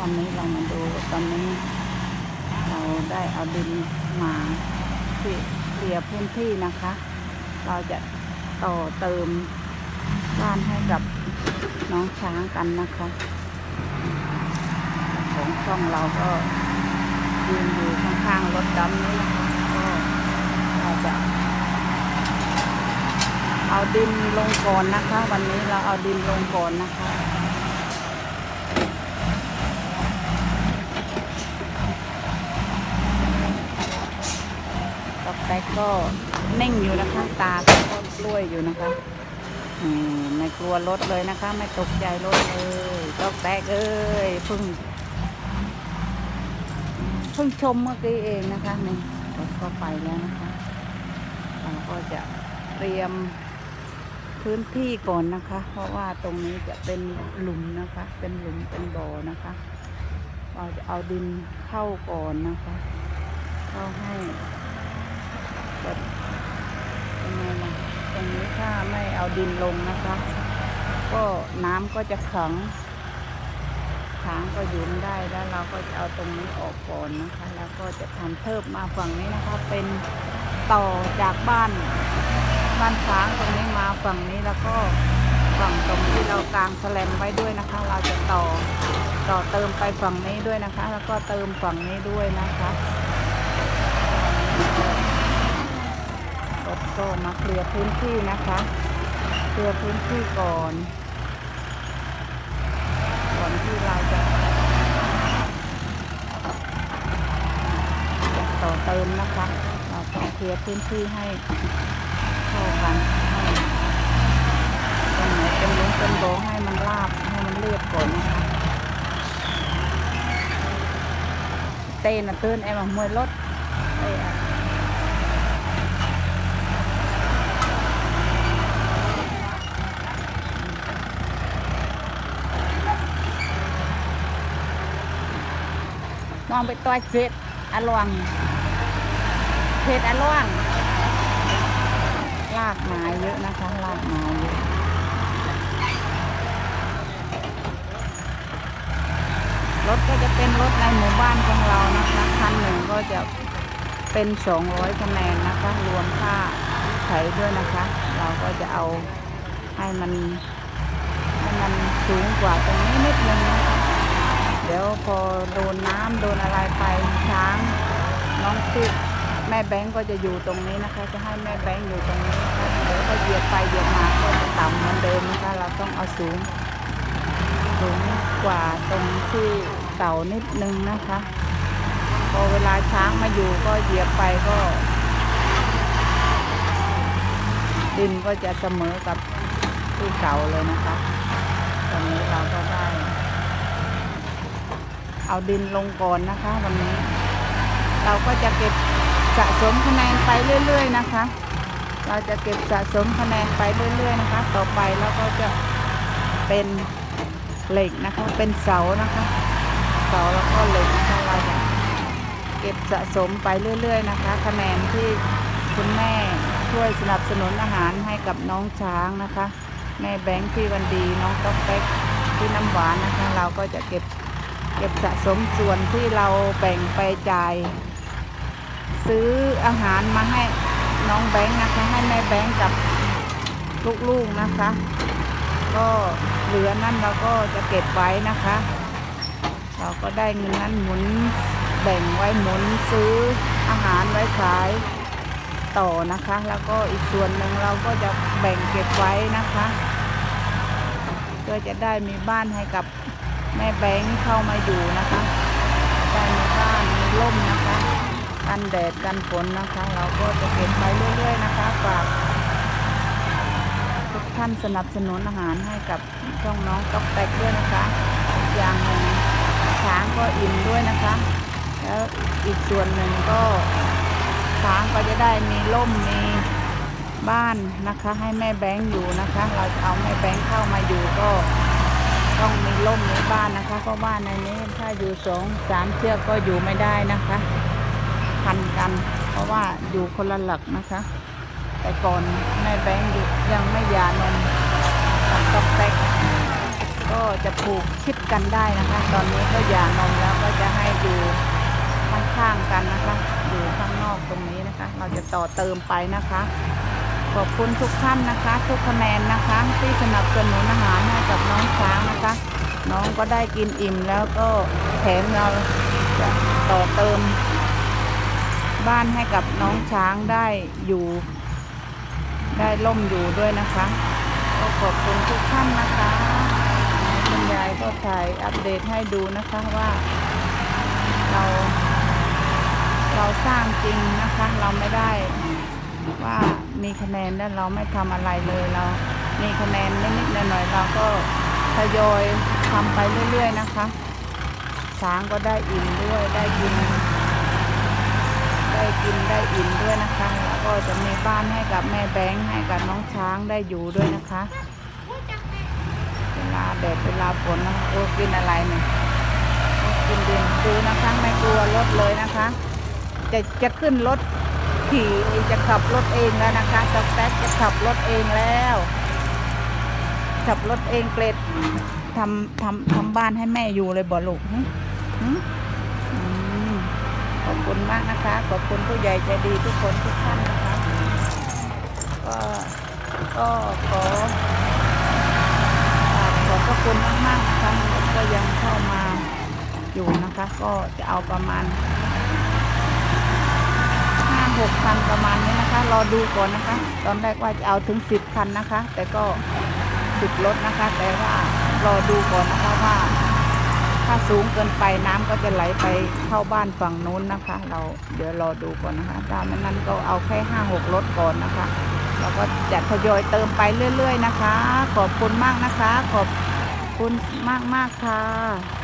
วันนี้เรามาดูตอนนี้ เราได้เอาดินมาที่เคลียร์พื้นที่นะคะ เราจะต่อเติมบ้านให้กับน้องช้างกันนะคะของช่องเราก็ยืนอยู่ข้างๆรถดำนี้นะคะก็เราจะ เอาดินลงก่อนนะคะ วันนี้เราเอาดินลงก่อนนะคะ ตอก แตกก็นิ่งอยู่นะคะ ตาก็ต้นกล้วยอยู่นะคะไม่กลัวรถเลยนะคะ ไม่ตกใจรถเลยตอกแตกเอ้ยเพิ่งเพิ่งชมเมื่อกี้เองนะคะนี่รถก็ไปแล้วนะคะ เราก็จะเตรียมพื้นที่ก่อนนะคะ เพราะว่าตรงนี้จะเป็นหลุมนะคะ เป็นหลุมเป็นบ่อนะคะ เราจะเอาดินเข้าก่อนนะคะ เข้าให้แบบยังไงล่ะต รงนี้ถ้าไม่เอาดินลงนะคะ ก็น้ำก็จะขังช้างก็ยืนได้แล้วเราก็จะเอาตรงนี้ออกก่อนนะคะ แล้วก็จะทำเทิบมาฝั่งนี้นะคะ เป็นต่อจากบ้านบ้านช้างตรงนี้มาฝั่งนี้แล้วก็ฝั่งตรงที่เรากางแสลมไว้ด้วยนะคะ เราจะต่อต่อเติมไปฝั่งนี้ด้วยนะคะ แล้วก็เติมฝั่งนี้ด้วยนะคะ รถก็มาเคลียร์พื้นที่นะคะ เคลียร์พื้นที่ก่อน ก่อนที่เราจะจะต่อเติมนะคะ เราต้องเคลียร์พื้นที่ให้เข้ากันให้ตรงไหนเป็นลุงเป็นโบให้มันราบให้มันเรียบก่อนนะคะ เต้นอะตื่นไอ้มมวยรถเอ้ยอะ มองไปต่อยเฟดอลวงเฟดอลวงลากไม้เยอะนะคะลากไม้เยอะรถก็จะเป็นรถในหมู่บ้านของเรานะคะคันหนึ่งก็จะเป็น 200คะแนนนะคะรวมค่าไถด้วยนะคะ เราก็จะเอาให้มันให้มันสูงกว่าตรงนี้นิดนึงนะคะ เดี๋ยวพอโดนน้ำโดนอะไรไปช้างน้องติดแม่แบงก์ก็จะอยู่ตรงนี้นะคะ จะให้แม่แบงก์อยู่ตรงนี้นะคะเดี๋ยวก็เหยียบไปเหยียบมาก็จะต่ำเหมือนเดิมนะคะเราต้องเอาสูงสูงกว่าตรงที่เก่านิดนึงนะคะ พอเวลาช้างมาอยู่ก็เหยียบไปก็ ดินก็จะเสมอกับที่เก่าเลยนะคะตอนนี้เราก็ได้ เอาดินลงก่อนนะคะวันนี้ เราก็จะเก็บสะสมคะแนนไปเรื่อย ๆ นะคะ เราจะเก็บสะสมคะแนนไปเรื่อย ๆ นะคะ ต่อไปเราก็จะเป็นเหล็กนะคะเป็นเสานะคะเสาแล้วก็เหล็กนะคะเราจะเก็บสะสมไปเรื่อย ๆ นะคะ คะแนนที่คุณแม่ช่วยสนับสนุนอาหารให้กับน้องช้างนะคะแม่แบงค์ที่วันดีน้องต๊อกเป๊กที่น้ำหวานนะคะ เราก็จะเก็บ เก็บสะสมส่วนที่เราแบ่งไปจ่าย ซื้ออาหารมาให้น้องแบงค์นะคะ ให้แม่แบงค์กับลูกๆนะคะ ก็เหลือนั่นเราก็จะเก็บไว้นะคะ เราก็ได้เงินนั้นหมุนแบ่งไว้หมุนซื้ออาหารไว้ขายต่อนะคะ แล้วก็อีกส่วนหนึ่งเราก็จะแบ่งเก็บไว้นะคะเพื่อจะได้มีบ้านให้กับ แม่แบงค์เข้ามาอยู่นะคะได้มีบ้านมีร่มนะคะกันแดดกันฝนนะคะ เราก็จะเก็บไปเรื่อยๆนะคะฝากทุกท่านสนับสนุนอาหารให้กับช่องน้องต๊อกแตกด้วยนะคะอีกอย่างหนึ่งช้างก็อิ่มด้วยนะคะ แล้วอีกส่วนหนึ่งก็ช้างก็จะได้มีร่มมีบ้านนะคะ ให้แม่แบงค์อยู่นะคะ เราจะเอาแม่แบงค์เข้ามาอยู่ก็ ต้องมีร่มมีบ้านนะคะ เพราะบ้านในนี้ถ้าอยู่สองสามเชือกก็อยู่ไม่ได้นะคะพันกัน เพราะว่าอยู่คนละหลักนะคะ แต่ก่อนแม่แบงค์ยังไม่หยานมกับต๊อกแตกก็จะผูกชิดกันได้นะคะ ตอนนี้ก็หย่านมแล้วก็จะให้อยู่ข้างๆกันนะคะ อยู่ข้างนอกตรงนี้นะคะ เราจะต่อเติมไปนะคะขอบคุณทุกท่านนะคะ ทุกคะแนนนะคะ ที่สนับสนุนอาหาร กับน้องช้างนะคะ น้องก็ได้กินอิ่มแล้วก็แถมเราจะต่อเติม บ้านให้กับน้องช้างได้อยู่ ได้ล่มอยู่ด้วยนะคะ ก็ขอบคุณทุกท่านนะคะคุณยายก็ถ่ายอัปเดตให้ดูนะคะว่าเราเราสร้างจริงนะคะ เราไม่ได้ว่ามีคะแนนแล้วเราไม่ทำอะไรเลยเรา มีคะแนนนิดๆหน่อยๆเราก็ทยอยทำไปเรื่อยๆนะคะช้างก็ได้อิ่มด้วยได้กิน ได้กินได้อิ่มด้วยนะคะ แล้วก็จะมีบ้านให้กับแม่แบงค์ให้กับน้องช้างได้อยู่ด้วยนะคะ เวลาแดดเวลาฝนนะคะโอ้กินอะไรเนี่ยกินดินดูนะคะไม่กลัวรถเลยนะคะ จะจะขึ้นรถขี่จะขับรถเองแล้วนะคะจอกแซกจะขับรถเองแล้ว ขับรถเองเกรดทำทำทำบ้านให้แม่อยู่เลยบ่ลูกขอบคุณมากนะคะ ขอบคุณผู้ใหญ่ใจดีทุกคนทุกท่านนะคะก็ก็ขอขอบพระคุณมากๆนะคะรถก็ยังเข้ามาอยู่นะคะ ก็จะเอาประมาณห้าหกคันประมาณนี้นะคะ รอดูก่อนนะคะ ตอนแรกว่าจะเอาถึงสิบคันนะคะ แต่ก็ สิบรถนะคะ แต่ว่ารอดูก่อนนะคะว่า ถ้าสูงเกินไปน้ำก็จะไหลไปเข้าบ้านฝั่งนู้นนะคะ เราเดี๋ยวรอดูก่อนนะคะถ้ามนั้นก็เอาแค่ห้าหกรถก่อนนะคะแล้วก็จะทยอยเติมไปเรื่อย ๆ นะคะ ขอบคุณมากนะคะ ขอบคุณมากๆค่ะ